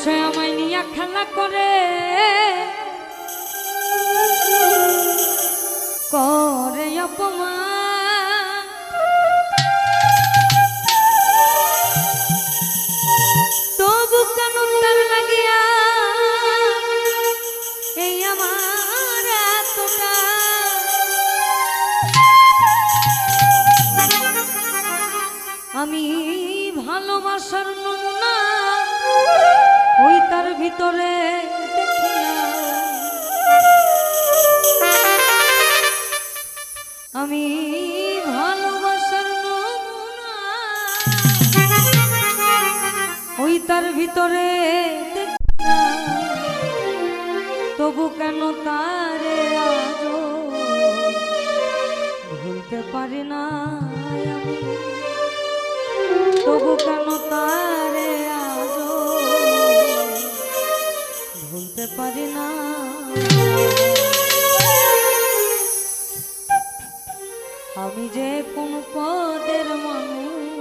সে আমায় নিয়ে খেলা করে। করে অপমান। তবু কেন তার লাগিয়া এই আমার এতটা। আমি ভালোবাসার ভিতরে আমি ভালোবাসার ওই তার ভিতরে তবু কেন তারে আজও ভুলতে পারি না তবু কেন তারে ভুলতে পারি না। আমি যে কোন পদের মানুষ